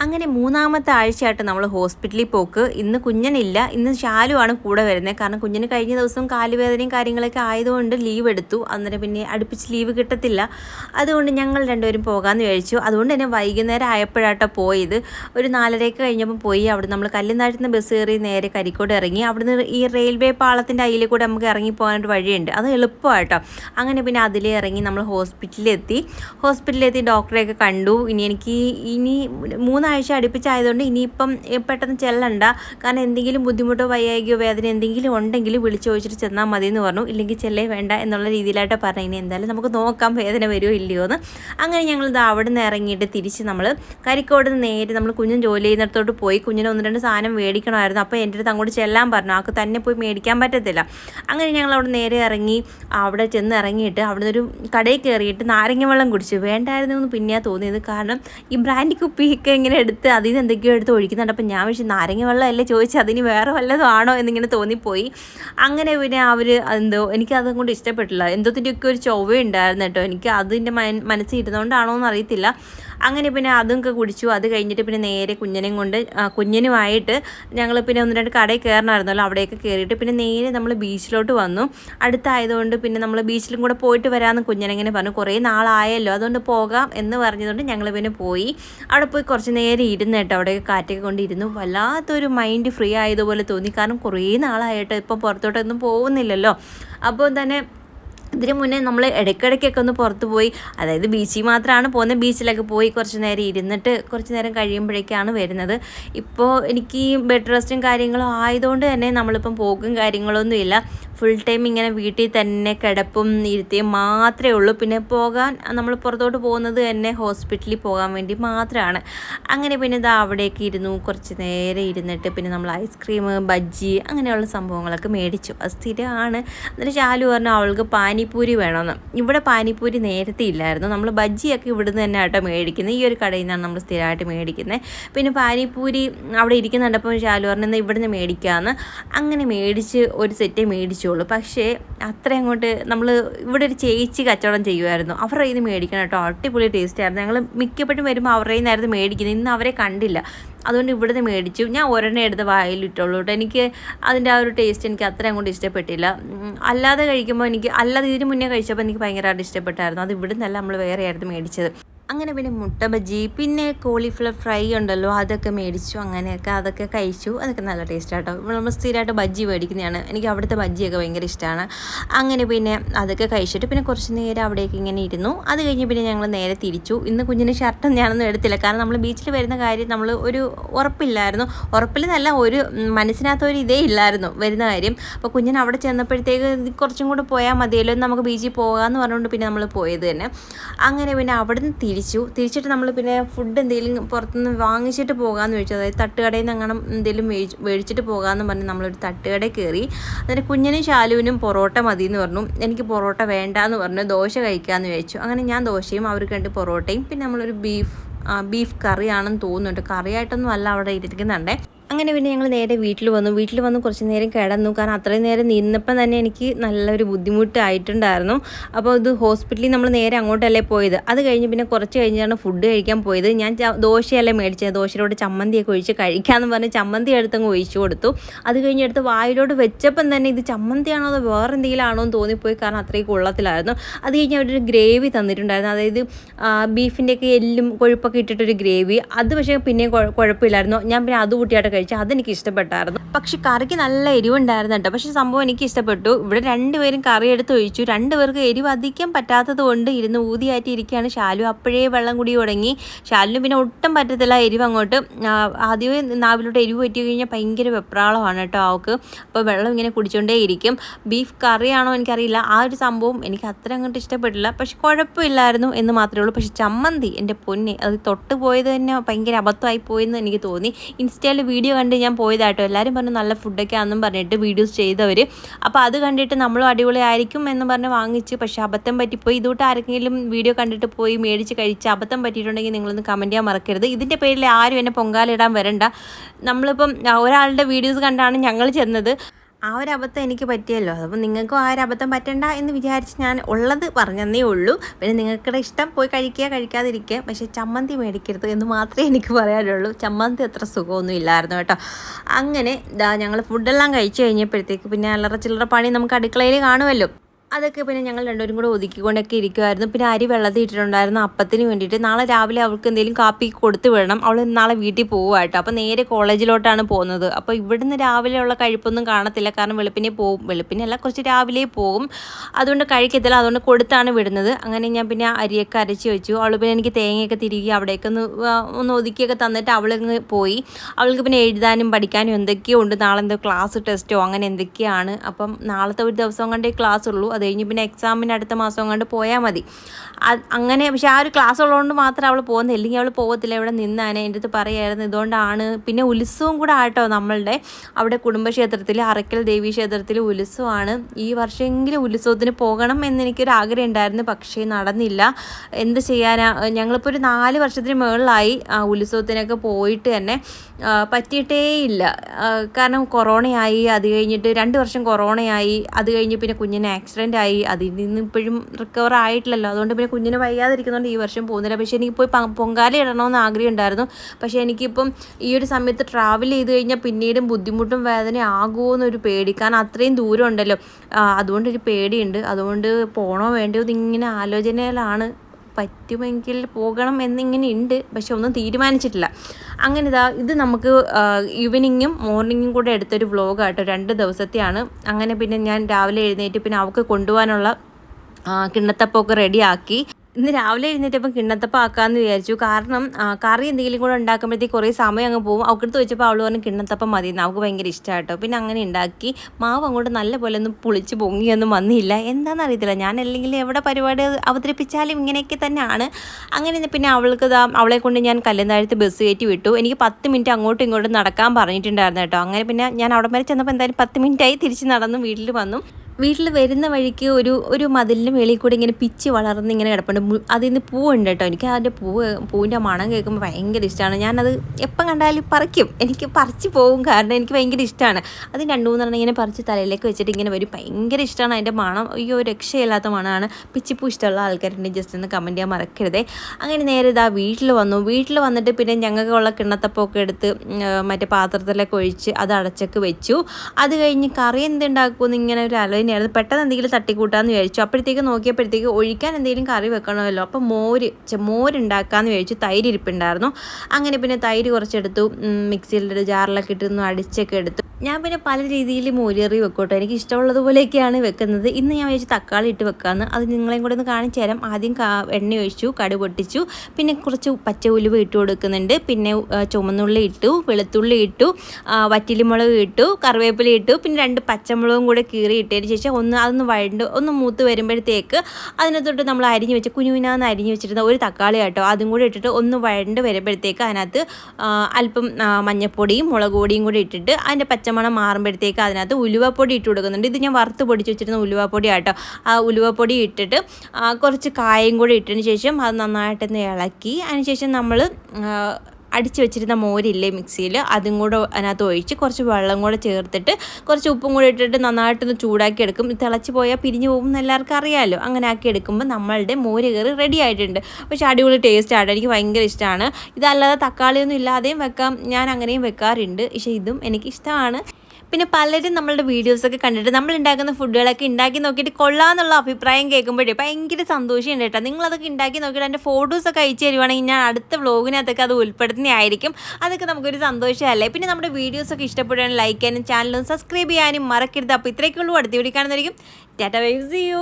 അങ്ങനെ മൂന്നാമത്തെ ആഴ്ചയായിട്ട് നമ്മൾ ഹോസ്പിറ്റലിൽ പോക്ക്. ഇന്ന് കുഞ്ഞനില്ല. ഇന്ന് ശാലുവാണ് കൂടെ വരുന്നത്. കാരണം കുഞ്ഞിന് കഴിഞ്ഞ ദിവസം കാലുവേദനയും കാര്യങ്ങളൊക്കെ ആയതുകൊണ്ട് ലീവ് എടുത്തു. അന്നേരം പിന്നെ അടുപ്പിച്ച് ലീവ് കിട്ടത്തില്ല. അതുകൊണ്ട് ഞങ്ങൾ രണ്ടുപേരും പോകാമെന്ന് വിചാരിച്ചു. അതുകൊണ്ട് തന്നെ വൈകുന്നേരം ആയപ്പോഴാട്ടോ പോയത്. ഒരു നാലരയ്ക്ക് കഴിഞ്ഞപ്പോൾ പോയി. അവിടെ നമ്മൾ കല്ലുന്നാഴ്ത്തുന്ന ബസ് കയറി നേരെ കരിക്കോട് ഇറങ്ങി. അവിടുന്ന് ഈ റെയിൽവേ പാളത്തിന്റെ അതിൽ കൂടെ നമുക്ക് ഇറങ്ങി പോകാനായിട്ട് വഴിയുണ്ട്. അത് എളുപ്പമായിട്ടോ അങ്ങനെ പിന്നെ അതിലേ ഇറങ്ങി നമ്മൾ ഹോസ്പിറ്റലിലെത്തി ഹോസ്പിറ്റലിലെത്തി ഡോക്ടറെയൊക്കെ കണ്ടു. ഇനി എനിക്ക് ഇനി മൂന്നാഴ്ച അടുപ്പിച്ചായതുകൊണ്ട് ഇനിയിപ്പം പെട്ടെന്ന് ചെല്ലണ്ട. കാരണം എന്തെങ്കിലും ബുദ്ധിമുട്ടോ വയ്യായികയോ വേദന എന്തെങ്കിലും ഉണ്ടെങ്കിൽ വിളിച്ച് ചോദിച്ചിട്ട് ചെന്നാൽ മതി എന്ന് പറഞ്ഞു. ഇല്ലെങ്കിൽ ചെല്ലേ വേണ്ട എന്നുള്ള രീതിയിലായിട്ട് പറഞ്ഞു ഇനി എന്തായാലും നമുക്ക് നോക്കാം വേദന വരുമോ ഇല്ലയോ എന്ന്. അങ്ങനെ ഞങ്ങൾ ഇത് അവിടെ നിന്ന് ഇറങ്ങിയിട്ട് തിരിച്ച് നമ്മൾ കരിക്കോട് നേരെ നമ്മൾ കുഞ്ഞും ജോലി ചെയ്യുന്നിടത്തോട്ട് പോയി. കുഞ്ഞിന് ഒന്ന് രണ്ട് സാധനം മേടിക്കണമായിരുന്നു. അപ്പോൾ എന്റെ അടുത്ത് അങ്ങോട്ട് ചെല്ലാൻ പറഞ്ഞു. ആൾക്ക് തന്നെ പോയി മേടിക്കാൻ പറ്റത്തില്ല. അങ്ങനെ ഞങ്ങൾ അവിടെ നേരെ ഇറങ്ങി അവിടെ ചെന്ന് ഇറങ്ങിയിട്ട് അവിടെ ഒരു കടയിൽ കയറിയിട്ട് നാരങ്ങ വെള്ളം കുടിച്ചു. വേണ്ടായിരുന്നു എന്ന് പിന്നെയാണ് തോന്നിയത്. കാരണം ഈ ബ്രാൻഡ് കുപ്പിയൊക്കെ ഇങ്ങനെ എടുത്ത് അതിൽ നിന്ന് എന്തൊക്കെയോ എടുത്ത് ഒഴിക്കുന്നുണ്ട്. അപ്പം ഞാൻ വിളിച്ചു നാരങ്ങ വെള്ളം അല്ലേ ചോദിച്ചാൽ അതിന് വേറെ വല്ലതും ആണോ എന്നിങ്ങനെ തോന്നിപ്പോയി. അങ്ങനെ പിന്നെ അവർ എന്തോ എനിക്ക് അതും കൊണ്ട് ഇഷ്ടപ്പെട്ടില്ല. എന്തോത്തിന്റെയൊക്കെ ഒരു ചൊവ്വ ഉണ്ടായിരുന്നു കേട്ടോ. എനിക്ക് അതിന്റെ മന മനസ്സിൽ ഇരുന്നുകൊണ്ടാണോ എന്ന് അറിയത്തില്ല. അങ്ങനെ പിന്നെ അതുമൊക്കെ കുടിച്ചു. അത് കഴിഞ്ഞിട്ട് പിന്നെ നേരെ കുഞ്ഞിനെയും കൊണ്ട് കുഞ്ഞിനുമായിട്ട് ഞങ്ങൾ പിന്നെ ഒന്ന് രണ്ട് കടയിൽ കയറണമായിരുന്നല്ലോ. അവിടെയൊക്കെ കയറിയിട്ട് പിന്നെ നേരെ നമ്മൾ ബീച്ചിലോട്ട് വന്നു. അടുത്തായതുകൊണ്ട് പിന്നെ നമ്മൾ ബീച്ചിലും കൂടെ പോയിട്ട് വരാമെന്ന് കുഞ്ഞിനെങ്ങനെ പറഞ്ഞു. കുറേ നാളായല്ലോ. അതുകൊണ്ട് പോകാം എന്ന് പറഞ്ഞതുകൊണ്ട് ഞങ്ങൾ പിന്നെ പോയി. അവിടെ പോയി കുറച്ച് നേരം ഇരുന്ന് കേട്ടോ. അവിടെ കാറ്റൊക്കെ കൊണ്ടിരുന്നു വല്ലാത്തൊരു മൈൻഡ് ഫ്രീ ആയതുപോലെ തോന്നി. കാരണം കുറേ നാളായിട്ട്. ഇപ്പം പുറത്തോട്ടൊന്നും പോകുന്നില്ലല്ലോ. അപ്പോൾ തന്നെ ഇതിന് മുന്നേ നമ്മൾ ഇടയ്ക്കിടയ്ക്കൊക്കെ ഒന്ന് പുറത്ത് പോയി അതായത് ബീച്ചിൽ മാത്രമാണ് പോകുന്നത് ബീച്ചിലൊക്കെ പോയി കുറച്ച് നേരം ഇരുന്നിട്ട് കുറച്ച് നേരം കഴിയുമ്പോഴേക്കാണ് വരുന്നത്. ഇപ്പോൾ എനിക്ക് ബെഡ് റെസ്റ്റും കാര്യങ്ങളും ആയതുകൊണ്ട് തന്നെ നമ്മളിപ്പം പോകും കാര്യങ്ങളൊന്നും ഇല്ല. ഫുൾ ടൈം ഇങ്ങനെ വീട്ടിൽ തന്നെ കിടപ്പും ഇരുത്തിയും മാത്രമേ ഉള്ളൂ. പിന്നെ പോകാൻ നമ്മൾ പുറത്തോട്ട് പോകുന്നത് തന്നെ ഹോസ്പിറ്റലിൽ പോകാൻ വേണ്ടി മാത്രമാണ് അങ്ങനെ പിന്നെ ഇതാ അവിടെയൊക്കെ ഇരുന്നു കുറച്ച് നേരം ഇരുന്നിട്ട് പിന്നെ നമ്മൾ ഐസ്ക്രീം ബജ്ജി അങ്ങനെയുള്ള സംഭവങ്ങളൊക്കെ മേടിച്ചു. അത് സ്ഥിരമാണ്. എന്നിട്ട് ചാലു പറഞ്ഞു അവൾക്ക് പാനിപ്പൂരി വേണമെന്ന് ഇവിടെ പാനിപ്പൂരി നേരത്തെ ഇല്ലായിരുന്നു. നമ്മൾ ബജ്ജിയൊക്കെ ഇവിടുന്ന് തന്നെ ആട്ടോ മേടിക്കുന്നത് ഈ ഒരു കടയിൽ നിന്നാണ് നമ്മൾ സ്ഥിരമായിട്ട് മേടിക്കുന്നത് പിന്നെ പാനിപ്പൂരി അവിടെ ഇരിക്കുന്നുണ്ടപ്പോൾ ശാലു പറഞ്ഞു "എന്നാ ഇവിടുന്ന് മേടിക്കാമെന്ന് അങ്ങനെ മേടിച്ച് ഒരു സെറ്റേ മേടിച്ചുള്ളൂ. പക്ഷേ അത്ര അങ്ങോട്ട് നമ്മൾ ഇവിടെ ഒരു ചേച്ചി കച്ചവടം ചെയ്യുമായിരുന്നു അവരുടെ നിന്ന് മേടിക്കണം കേട്ടോ. അടിപൊളി ടേസ്റ്റ് ആയിരുന്നു ഞങ്ങൾ മിക്കപ്പോഴും വരുമ്പോൾ അവരുടെ നിന്നായിരുന്നു മേടിക്കുന്നത് ഇന്ന് അവരെ കണ്ടില്ല. അതുകൊണ്ട് ഇവിടുന്ന് മേടിച്ചു. ഞാൻ ഒരെണ്ണം എടുത്ത് വായിലിട്ടുള്ളൂ കേട്ടോ. എനിക്ക് അതിന്റെ ആ ഒരു ടേസ്റ്റ് എനിക്ക് അത്ര അങ്ങോട്ട് ഇഷ്ടപ്പെട്ടില്ല. അല്ലാതെ കഴിക്കുമ്പോൾ എനിക്ക് അല്ലാതെ ഇതിന് മുന്നേ കഴിച്ചപ്പോൾ എനിക്ക് ഭയങ്കരമായിട്ട് ഇഷ്ടപ്പെട്ടായിരുന്നു. അത് ഇവിടുന്നല്ല നമ്മൾ വേറെ ആയിരുന്നു മേടിച്ചത്. അങ്ങനെ പിന്നെ മുട്ട ബജ്ജി പിന്നെ കോളിഫ്ലവർ ഫ്രൈ ഉണ്ടല്ലോ അതൊക്കെ മേടിച്ചു അങ്ങനെയൊക്കെ അതൊക്കെ കഴിച്ചു. അതൊക്കെ നല്ല ടേസ്റ്റ് ആട്ടോ. നമ്മൾ സ്ഥിരമായിട്ട് ബജ്ജി മേടിക്കുന്നതാണ്. എനിക്ക് അവിടുത്തെ ബജ്ജിയൊക്കെ ഭയങ്കര ഇഷ്ടമാണ് അങ്ങനെ പിന്നെ അതൊക്കെ കഴിച്ചിട്ട് പിന്നെ കുറച്ച് നേരം അവിടേക്ക് ഇങ്ങനെ ഇരുന്നു. അത് കഴിഞ്ഞ് പിന്നെ ഞങ്ങൾ നേരെ തിരിച്ചു. ഇന്ന് കുഞ്ഞിന് ഷർട്ടും ഞാനൊന്നും എടുത്തില്ല. കാരണം നമ്മൾ ബീച്ചിൽ വരുന്ന കാര്യം നമ്മൾ ഒരു ഉറപ്പില്ലായിരുന്നു. ഉറപ്പില്ലെന്നല്ല ഒരു മനസ്സിനകത്ത് ഒരു ഇതേ ഇല്ലായിരുന്നു വരുന്ന കാര്യം. അപ്പോൾ കുഞ്ഞിന് അവിടെ ചെന്നപ്പോഴത്തേക്ക് കുറച്ചും കൂടെ പോയാൽ മതിയല്ലോ നമുക്ക് ബീച്ചിൽ പോകാമെന്ന് പറഞ്ഞുകൊണ്ട് പിന്നെ നമ്മൾ പോയത് തന്നെ. അങ്ങനെ പിന്നെ അവിടുന്ന് നിന്ന് തിരിച്ചു തിരിച്ചിട്ട് നമ്മൾ പിന്നെ ഫുഡ് എന്തെങ്കിലും പുറത്തുനിന്ന് വാങ്ങിച്ചിട്ട് പോകാമെന്ന് ചോദിച്ചു അതായത് തട്ടുകടയിൽ നിന്ന് അങ്ങനെ എന്തെങ്കിലും മേടിച്ച് മേടിച്ചിട്ട് പോകാമെന്ന് പറഞ്ഞ് നമ്മളൊരു തട്ടുകടയിൽ കയറി എന്നിട്ട് കുഞ്ഞിനും ശാലുവിനും പൊറോട്ട മതി എന്ന് പറഞ്ഞു. എനിക്ക് പൊറോട്ട വേണ്ട എന്ന് പറഞ്ഞു. ദോശ കഴിക്കാമെന്ന് ചോദിച്ചു അങ്ങനെ ഞാൻ ദോശയും അവർക്ക് രണ്ട് പൊറോട്ടയും പിന്നെ നമ്മളൊരു ബീഫ് ബീഫ് കറിയാണെന്ന് തോന്നുന്നുണ്ട്. കറിയായിട്ടൊന്നും അല്ല അവിടെ ഇരിക്കുന്നുണ്ടേ. അങ്ങനെ പിന്നെ ഞങ്ങൾ നേരെ വീട്ടിൽ വന്നു. വീട്ടിൽ വന്ന് കുറച്ച് നേരം കിടന്നു. കാരണം അത്രയും നേരം നിന്നപ്പം തന്നെ എനിക്ക് നല്ലൊരു ബുദ്ധിമുട്ടായിട്ടുണ്ടായിരുന്നു. അപ്പോൾ ഇത് ഹോസ്പിറ്റലിൽ നമ്മൾ നേരെ അങ്ങോട്ടല്ലേ പോയത്. അത് കഴിഞ്ഞ് പിന്നെ കുറച്ച് കഴിഞ്ഞാണ് ഫുഡ് കഴിക്കാൻ പോയത്. ഞാൻ ദോശയല്ലേ മേടിച്ചത്. ദോശയിലോട് ചമ്മന്തിയൊക്കെ ഒഴിച്ച് കഴിക്കാമെന്ന് പറഞ്ഞ് ചമ്മന്തി എടുത്തങ്ങ് ഒഴിച്ചു കൊടുത്തു. അത് കഴിഞ്ഞ് എടുത്ത് വായിലോട്ട് വെച്ചപ്പം തന്നെ ഇത് ചമ്മന്തിയാണോ അതോ വേറെ എന്തെങ്കിലും ആണോ എന്ന് തോന്നിപ്പോയി. കാരണം അത്രയും കൊള്ളത്തിലായിരുന്നു. അത് കഴിഞ്ഞ് അവരൊരു ഗ്രേവി തന്നിട്ടുണ്ടായിരുന്നു. അതായത് ബീഫിന്റെയൊക്കെ എല്ലും കൊഴുപ്പൊക്കെ ഇട്ടിട്ടൊരു ഗ്രേവി. അത് പക്ഷേ പിന്നെയും കുഴപ്പമില്ലായിരുന്നു ഞാൻ പിന്നെ അത് കൂട്ടിയായിട്ട് കഴിച്ചു അതെനിക്ക് ഇഷ്ടപ്പെട്ടായിരുന്നു പക്ഷെ കറിക്ക് നല്ല എരിവുണ്ടായിരുന്നു കേട്ടോ പക്ഷെ സംഭവം എനിക്ക് ഇഷ്ടപ്പെട്ടു ഇവിടെ രണ്ടുപേരും കറി എടുത്ത് ഒഴിച്ചു. രണ്ടുപേർക്ക് എരിവ് അധികം പറ്റാത്തത് കൊണ്ട് ഇരുന്ന് ഊതിയാറ്റി ഇരിക്കുകയാണ് ശാലു. അപ്പോഴേ വെള്ളം കുടി തുടങ്ങി ശാലിന് പിന്നെ ഒട്ടും പറ്റത്തില്ല എരിവ് അങ്ങോട്ട്. ആദ്യമേ നാവിലോട്ട് എരിവ് പറ്റി കഴിഞ്ഞാൽ ഭയങ്കര വെപ്രാളമാണ് കേട്ടോ അവൾക്ക്. അപ്പോൾ വെള്ളം ഇങ്ങനെ കുടിച്ചുകൊണ്ടേ ഇരിക്കും. ബീഫ് കറിയാണോ എനിക്കറിയില്ല. ആ ഒരു സംഭവം എനിക്ക് അത്ര അങ്ങോട്ട് ഇഷ്ടപ്പെട്ടില്ല. പക്ഷെ കുഴപ്പമില്ലായിരുന്നു എന്ന് മാത്രമേ ഉള്ളൂ. പക്ഷെ ചമ്മന്തി എന്റെ പൊന്നെ അത് തൊട്ട് പോയത് തന്നെ ഭയങ്കര അബദ്ധമായി പോയെന്ന് എനിക്ക് തോന്നി. ഇൻസ്റ്റയിൽ വീഡിയോ കണ്ട് ഞാൻ പോയതാട്ടോ. എല്ലാവരും പറഞ്ഞു നല്ല ഫുഡൊക്കെ ആണെന്നും പറഞ്ഞിട്ട് വീഡിയോസ് ചെയ്തവർ അപ്പോൾ അത് കണ്ടിട്ട് നമ്മളും അടിപൊളിയായിരിക്കും എന്ന് പറഞ്ഞ് വാങ്ങിച്ച്. പക്ഷേ അബദ്ധം പറ്റിപ്പോയി. ഇതുകൊണ്ട് ആരെങ്കിലും വീഡിയോ കണ്ടിട്ട് പോയി മേടിച്ച് കഴിച്ച് അബദ്ധം പറ്റിയിട്ടുണ്ടെങ്കിൽ നിങ്ങളൊന്ന് കമന്റ് ചെയ്യാൻ മറക്കരുത്. ഇതിന്റെ പേരിൽ ആരും എന്നെ പൊങ്കാലിടാൻ വരണ്ട. നമ്മളിപ്പം ഒരാളുടെ വീഡിയോസ് കണ്ടാണ് ഞങ്ങൾ ചെന്നത്. ആ ഒരു അബദ്ധം എനിക്ക് പറ്റിയല്ലോ. അപ്പോൾ നിങ്ങൾക്കും ആ ഒരു അബദ്ധം പറ്റണ്ട എന്ന് വിചാരിച്ച് ഞാൻ ഉള്ളത് പറഞ്ഞതേ ഉള്ളൂ. പിന്നെ നിങ്ങൾക്കിടെ ഇഷ്ടം പോയി കഴിക്കുക കഴിക്കാതിരിക്കുക. പക്ഷേ ചമ്മന്തി മേടിക്കരുത് എന്ന് മാത്രമേ എനിക്ക് പറയാനുള്ളൂ. ചമ്മന്തി അത്ര സുഖമൊന്നും ഇല്ലായിരുന്നു കേട്ടോ. അങ്ങനെ ഞങ്ങൾ ഫുഡെല്ലാം കഴിച്ചു കഴിഞ്ഞപ്പോഴത്തേക്ക് പിന്നെ അല്ലറ ചില്ലറ പണി നമുക്ക് അടുക്കളയിൽ കാണുമല്ലോ. അതൊക്കെ പിന്നെ ഞങ്ങൾ രണ്ടുപേരും കൂടെ ഒതുക്കിക്കൊണ്ടൊക്കെ ഇരിക്കുമായിരുന്നു പിന്നെ അരി വെള്ളത്തിൽ ഇട്ടിട്ടുണ്ടായിരുന്നു അപ്പത്തിന് വേണ്ടിയിട്ട്. നാളെ രാവിലെ അവൾക്ക് എന്തെങ്കിലും കാപ്പി കൊടുത്തു വിടണം. അവൾ നാളെ വീട്ടിൽ പോവുമായിട്ടോ അപ്പോൾ നേരെ കോളേജിലോട്ടാണ് പോകുന്നത്. അപ്പോൾ ഇവിടുന്ന് രാവിലെയുള്ള കഴിപ്പൊന്നും കാണത്തില്ല. കാരണം വെളുപ്പിനെ പോകും വെളുപ്പിനെ അല്ല കുറച്ച് രാവിലെ പോകും അതുകൊണ്ട് കഴിക്കത്തില്ല. അതുകൊണ്ട് കൊടുത്താണ് വിടുന്നത്. അങ്ങനെ ഞാൻ പിന്നെ അരിയൊക്കെ അരച്ച് വെച്ചു. അവൾ പിന്നെ എനിക്ക് തേങ്ങയൊക്കെ തിരികെ അവിടേക്ക് ഒന്ന് ഒന്ന് ഒതുക്കിയൊക്കെ തന്നിട്ട് അവളങ്ങ് പോയി. അവൾക്ക് പിന്നെ എഴുതാനും പഠിക്കാനും എന്തൊക്കെയോ ഉണ്ട്. നാളെ എന്തോ ക്ലാസ് ടെസ്റ്റോ അങ്ങനെ എന്തൊക്കെയാണ്. അപ്പം നാളത്തെ ഒരു ദിവസം കൊണ്ടേ ക്ലാസ് ഉള്ളൂ അത് കഴിഞ്ഞ് പിന്നെ എക്സാമിന് അടുത്ത മാസം കണ്ട് പോയാൽ മതി. അങ്ങനെ പക്ഷേ ആ ഒരു ക്ലാസ് ഉള്ളതുകൊണ്ട് മാത്രം അവൾ പോകുന്നില്ല. ഇല്ലെങ്കിൽ അവൾ പോകത്തില്ല. ഇവിടെ നിന്നാണ്. എന്റെ അടുത്ത് പറയായിരുന്നു. ഇതുകൊണ്ടാണ്. പിന്നെ ഉത്സവം കൂടെ ആട്ടോ നമ്മളുടെ അവിടെ കുടുംബക്ഷേത്രത്തിൽ അറയ്ക്കൽ ദേവി ക്ഷേത്രത്തിൽ ഉത്സവമാണ് ഈ വർഷമെങ്കിലും ഉത്സവത്തിന് പോകണം എന്നെനിക്കൊരു ആഗ്രഹം ഉണ്ടായിരുന്നു പക്ഷേ നടന്നില്ല. എന്ത് ചെയ്യാനാ? ഞങ്ങളിപ്പോൾ ഒരു നാല് വർഷത്തിന് മുകളിലായി ആ, ഉത്സവത്തിനൊക്കെ പോയിട്ട് തന്നെ പറ്റിയിട്ടേ ഇല്ല കാരണം കൊറോണയായി. അത് കഴിഞ്ഞിട്ട് രണ്ട് വർഷം കൊറോണയായി. അത് കഴിഞ്ഞ് പിന്നെ കുഞ്ഞിന് ആക്സിഡന്റ് ആയി. അതിൽ നിന്ന് ഇപ്പോഴും റിക്കവർ ആയിട്ടില്ലല്ലോ. അതുകൊണ്ട് പിന്നെ കുഞ്ഞിന് വയ്യാതിരിക്കുന്നതുകൊണ്ട് ഈ വർഷം പോകുന്നില്ല. പക്ഷേ എനിക്ക് പോയി പൊങ്കാല ഇടണമെന്ന് ആഗ്രഹം ഉണ്ടായിരുന്നു പക്ഷേ എനിക്കിപ്പം ഈ ഒരു സമയത്ത് ട്രാവൽ ചെയ്ത് കഴിഞ്ഞാൽ പിന്നീടും ബുദ്ധിമുട്ടും വേദന ആകുമോ എന്നൊരു പേടി. കാരണം അത്രയും ദൂരം ഉണ്ടല്ലോ. അതുകൊണ്ടൊരു പേടിയുണ്ട്. അതുകൊണ്ട് പോകണോ വേണ്ടയോ ഇതിങ്ങനെ ആലോചനയിലാണ്. പറ്റുമെങ്കിൽ പോകണം എന്നിങ്ങനെ ഉണ്ട് പക്ഷെ ഒന്നും തീരുമാനിച്ചിട്ടില്ല. അങ്ങനെ ഇതാ ഇത് നമുക്ക് ഈവനിങ്ങും മോർണിംഗും കൂടെ എടുത്തൊരു വ്ളോഗാട്ടോ രണ്ട് ദിവസത്തെയാണ്. അങ്ങനെ പിന്നെ ഞാൻ രാവിലെ എഴുന്നേറ്റ് പിന്നെ അവൾക്ക് കൊണ്ടുപോകാനുള്ള കിണ്ണത്തപ്പൊക്കെ റെഡിയാക്കി. ഇന്ന് രാവിലെ എഴുന്നേറ്റപ്പം കിണ്ണത്തപ്പം ആക്കാന്ന് വിചാരിച്ചു. കാരണം കറി എന്തെങ്കിലും കൂടെ ഉണ്ടാക്കുമ്പോഴത്തേക്ക് കുറേ സമയം അങ്ങ് പോകും. അവൾക്കടുത്ത് ചോദിച്ചപ്പോൾ അവൾ പറഞ്ഞു കിണ്ണത്തപ്പം മതി അവൾക്ക് ഭയങ്കര ഇഷ്ടമായിട്ടോ പിന്നെ അങ്ങനെ ഉണ്ടാക്കി. മാവ് അങ്ങോട്ട് നല്ല പോലെ ഒന്നും പുളിച്ച് പൊങ്ങിയൊന്നും വന്നില്ല. എന്താണെന്ന് അറിയത്തില്ല. ഞാൻ അല്ലെങ്കിൽ എവിടെ പരിപാടി അവതരിപ്പിച്ചാലും ഇങ്ങനെയൊക്കെ തന്നെയാണ്. അങ്ങനെ പിന്നെ അവൾക്ക് അവളെ കൊണ്ട് ഞാൻ കല്ലുന്നാഴത്ത് ബസ് കയറ്റി വിട്ടു. എനിക്ക് പത്ത് മിനിറ്റ് അങ്ങോട്ടും ഇങ്ങോട്ടും നടക്കാൻ പറഞ്ഞിട്ടുണ്ടായിരുന്നു കേട്ടോ. അങ്ങനെ പിന്നെ ഞാൻ അവിടെ വരെ ചെന്നപ്പോൾ എന്തായാലും പത്ത് മിനിറ്റായി തിരിച്ച് നടന്നു വീട്ടിൽ വന്നു. വീട്ടിൽ വരുന്ന വഴിക്ക് ഒരു ഒരു മതിലിന് മേളിൽ കൂടി ഇങ്ങനെ പിച്ച് വളർന്ന് ഇങ്ങനെ കിടപ്പുണ്ട്. അതിൽ നിന്ന് പൂവുണ്ട് കേട്ടോ. എനിക്ക് അതിന്റെ പൂവ് പൂവിന്റെ മണം കേൾക്കുമ്പോൾ ഭയങ്കര ഇഷ്ടമാണ്. ഞാനത് എപ്പം കണ്ടാലും പറിക്കും. എനിക്ക് പറിച്ച് പോകും കാരണം എനിക്ക് ഭയങ്കര ഇഷ്ടമാണ്. അത് രണ്ടു മൂന്നെണ്ണം ഇങ്ങനെ പറിച്ച് തലയിലേക്ക് വെച്ചിട്ട് ഇങ്ങനെ വരും. ഭയങ്കര ഇഷ്ടമാണ് അതിന്റെ മണം. അയ്യോ രക്ഷയില്ലാത്ത മണമാണ്. പിച്ചിപ്പൂ ഇഷ്ടമുള്ള ആൾക്കാരുണ്ട് ജസ്റ്റ് ഒന്ന് കമന്റ് ചെയ്യാൻ മറക്കരുതേ. അങ്ങനെ നേരെ ഇതാ വീട്ടിൽ വന്നു. വീട്ടിൽ വന്നിട്ട് പിന്നെ ഞങ്ങൾക്കുള്ള കിണ്ണത്തപ്പമൊക്കെ എടുത്ത് മറ്റേ പാത്രത്തിലൊക്കെ ഒഴിച്ച് അത് അടച്ചൊക്കെ വെച്ചു. അത് കഴിഞ്ഞ് കറി എന്തുണ്ടാക്കുമെന്ന് ഇങ്ങനെ ഒരു ആലോചനയായിരുന്നു പെട്ടെന്ന് എന്തെങ്കിലും തട്ടിക്കൂട്ടാന്ന് വിചാരിച്ചു. അപ്പോഴത്തേക്ക് നോക്കിയപ്പോഴത്തേക്ക് ഒഴിക്കാൻ എന്തെങ്കിലും കറി വെക്കണമല്ലോ. അപ്പോൾ മോര് മോരുണ്ടാക്കാമെന്ന് വിചാരിച്ചു. തൈര് ഇരിപ്പുണ്ടായിരുന്നു. അങ്ങനെ പിന്നെ തൈര് കുറച്ചെടുത്തു. മിക്സിയിലൊരു ജാറിലൊക്കെ ഇട്ടിരുന്നു അടിച്ചൊക്കെ എടുത്തു. ഞാൻ പിന്നെ പല രീതിയിൽ മോരേറി വെക്കോട്ടോ. എനിക്ക് ഇഷ്ടമുള്ളതുപോലെയൊക്കെയാണ് വെക്കുന്നത്. ഇന്ന് ഞാൻ വിചാരിച്ചു തക്കാളി ഇട്ട് വെക്കാമെന്ന് അത് നിങ്ങളെയും കൂടെ ഒന്ന് കാണിച്ചു തരാം. ആദ്യം എണ്ണ ഒഴിച്ചു കടു പൊട്ടിച്ചു. പിന്നെ കുറച്ച് പച്ച ഉലുവ ഇട്ട് കൊടുക്കുന്നുണ്ട്. പിന്നെ ചുമന്നുള്ളി ഇട്ടു വെളുത്തുള്ളി ഇട്ടു വറ്റിലിമുളക് ഇട്ടു കറിവേപ്പില ഇട്ടു. പിന്നെ രണ്ട് പച്ചമുളകും കൂടെ കീറി ഇട്ടതിന് ഒന്ന് അതൊന്ന് വഴണ്ട് ഒന്ന് മൂത്ത് വരുമ്പോഴത്തേക്ക് അതിനകത്തോട്ട് നമ്മൾ അരിഞ്ഞ് വെച്ച് കുഞ്ഞുവിനാന്ന് അരിഞ്ഞ് വെച്ചിരുന്ന ഒരു തക്കാളി കേട്ടോ അതും കൂടെ ഇട്ടിട്ട് ഒന്ന് വഴണ്ട് വരുമ്പോഴത്തേക്ക് അതിനകത്ത് അല്പം മഞ്ഞപ്പൊടിയും മുളക് പൊടിയും കൂടി ഇട്ടിട്ട് അതിന്റെ പച്ചമണം മാറുമ്പോഴത്തേക്ക് അതിനകത്ത് ഉലുവപ്പൊടി ഇട്ട് കൊടുക്കുന്നുണ്ട്. ഇത് ഞാൻ വറുത്ത് പൊടിച്ച് വെച്ചിരുന്ന ഉലുവപ്പൊടി ആട്ടോ. ആ ഉലുവപ്പൊടി ഇട്ടിട്ട് കുറച്ച് കായും കൂടി ഇട്ടതിന് ശേഷം അത് നന്നായിട്ടൊന്ന് ഇളക്കി. അതിന് ശേഷം നമ്മൾ അടിച്ച് വെച്ചിരുന്ന മോരില്ലേ മിക്സിയിൽ അതും കൂടെ അതിനകത്ത് ഒഴിച്ച് കുറച്ച് വെള്ളം കൂടെ ചേർത്തിട്ട് കുറച്ച് ഉപ്പും കൂടെ ഇട്ടിട്ട് നന്നായിട്ടൊന്ന് ചൂടാക്കി എടുക്കും തിളച്ച് പോയാൽ പിരിഞ്ഞു പോകും എല്ലാവർക്കും അറിയാമല്ലോ അങ്ങനെ ആക്കി എടുക്കുമ്പോൾ നമ്മളുടെ മോര് കയറി റെഡി ആയിട്ടുണ്ട്. പക്ഷേ അടിപൊളി ടേസ്റ്റ് ആണ്. എനിക്ക് ഭയങ്കര ഇഷ്ടമാണ്. ഇതല്ലാതെ തക്കാളിയൊന്നും ഇല്ലാതെയും വെക്കാം. ഞാൻ അങ്ങനെയും വെക്കാറുണ്ട്. പക്ഷേ ഇതും എനിക്ക് ഇഷ്ടമാണ് പിന്നെ പലരും നമ്മളുടെ വീഡിയോസൊക്കെ കണ്ടിട്ട് നമ്മൾ ഉണ്ടാക്കുന്ന ഫുഡുകളൊക്കെ ഉണ്ടാക്കി നോക്കിയിട്ട് കൊള്ളാമെന്നുള്ള അഭിപ്രായം കേൾക്കുമ്പോഴേ ഭയങ്കര സന്തോഷമുണ്ട് കേട്ടോ. നിങ്ങളതൊക്കെ ഉണ്ടാക്കി നോക്കിയിട്ട് എന്റെ ഫോട്ടോസൊക്കെ അയച്ചു തരുവാണെങ്കിൽ ഞാൻ അടുത്ത വ്ലോഗിനകത്തൊക്കെ അത് ഉൾപ്പെടുത്തുന്നതായിരിക്കും. അതൊക്കെ നമുക്കൊരു സന്തോഷമല്ലേ? പിന്നെ നമ്മുടെ വീഡിയോസൊക്കെ ഇഷ്ടപ്പെടുകയാണെങ്കിൽ ലൈക്ക് ചെയ്യാനും ചാനലും സബ്സ്ക്രൈബ് ചെയ്യാനും മറക്കരുത്. അപ്പോൾ ഇത്രയൊക്കെ ഉള്ളൂ. അടുത്ത വീഡിയോ ടാറ്റ വൈവ് യു